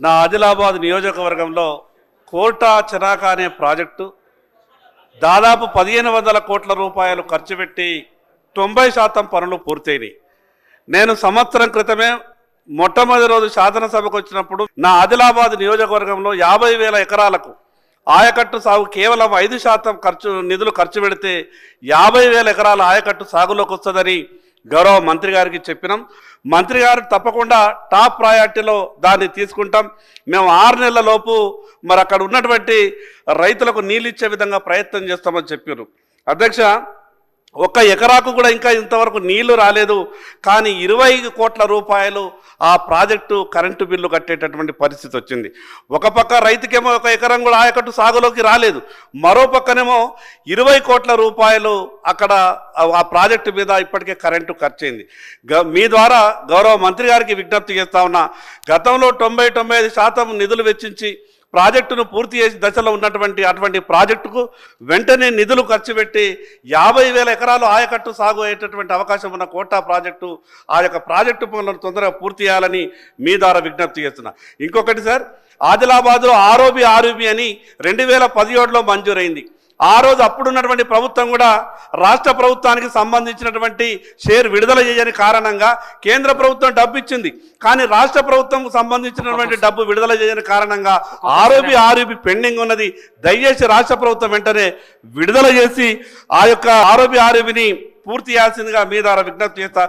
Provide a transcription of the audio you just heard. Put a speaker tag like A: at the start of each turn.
A: నా ఆదిలాబాద్ నియోజకవర్గంలో కోటా చిరాక అనే ప్రాజెక్టు దాదాపు పదిహేను వందల కోట్ల రూపాయలు ఖర్చు పెట్టి తొంభై శాతం పనులు పూర్తయినాయి. నేను సంవత్సరం క్రితమే మొట్టమొదటి రోజు శాసనసభకు వచ్చినప్పుడు నా ఆదిలాబాద్ నియోజకవర్గంలో యాభై వేల ఎకరాలకు ఆయకట్టు సాగు కేవలం ఐదు శాతం ఖర్చు నిధులు ఖర్చు పెడితే యాభై వేల ఎకరాల ఆయకట్టు సాగులోకి వస్తుందని గౌరవ మంత్రి గారికి చెప్పినాం. మంత్రి గారు తప్పకుండా టాప్ ప్రయారిటీలో దాన్ని తీసుకుంటాం. మేము ఆరు నెలల లోపు మరి అక్కడ ఉన్నటువంటి రైతులకు నీళ్ళు ఇచ్చే విధంగా ప్రయత్నం చేస్తామని చెప్పారు అధ్యక్ష ఒక్క ఎకరాకు కూడా ఇంకా ఇంతవరకు నీళ్ళు రాలేదు. కానీ ఇరవై కోట్ల రూపాయలు ఆ ప్రాజెక్టు కరెంటు బిల్లు కట్టేటటువంటి పరిస్థితి వచ్చింది. ఒక పక్క రైతుకేమో ఒక ఎకరం కూడా ఆయకట్టు సాగులోకి రాలేదు. మరో పక్కనేమో ఇరవై కోట్ల రూపాయలు అక్కడ ఆ- ప్రాజెక్టు మీద ఇప్పటికే కరెంటు ఖర్చయింది. గ- మీ ద్వారా గౌరవ మంత్రి గారికి విజ్ఞప్తి చేస్తా ఉన్నా గతంలో తొంభై తొంభై ఐదు శాతం నిధులు వెచ్చించి ప్రాజెక్టును పూర్తి చేసి దశలో ఉన్నటువంటి అటువంటి ప్రాజెక్టుకు వెంటనే నిధులు ఖర్చు పెట్టి యాభై వేల ఎకరాలు ఆయకట్టు సాగు అయ్యేటటువంటి అవకాశం ఉన్న కోటా ప్రాజెక్టు ఆ యొక్క ప్రాజెక్టు పనులను తొందరగా పూర్తి చేయాలని మీ ద్వారా విజ్ఞప్తి చేస్తున్నా. ఇంకొకటి సార్ ఆదిలాబాద్లో ఆరోబి ఆరోబి అని రెండు వేల పదిహేడులో మంజూరైంది. ఆ రోజు అప్పుడున్నటువంటి ప్రభుత్వం కూడా రాష్ట్ర ప్రభుత్వానికి సంబంధించినటువంటి షేర్ విడుదల చేయని కారణంగా కేంద్ర ప్రభుత్వం డబ్బు ఇచ్చింది. కానీ రాష్ట్ర ప్రభుత్వం సంబంధించినటువంటి డబ్బు విడుదల చేయని కారణంగా ఆరోపి ఆరోపి పెండింగ్ ఉన్నది. దయచేసి రాష్ట్ర ప్రభుత్వం వెంటనే విడుదల చేసి ఆ యొక్క ఆరోపి ఆరోపిని పూర్తి చేయాల్సిందిగా మీ ద్వారా విజ్ఞప్తి చేస్తా.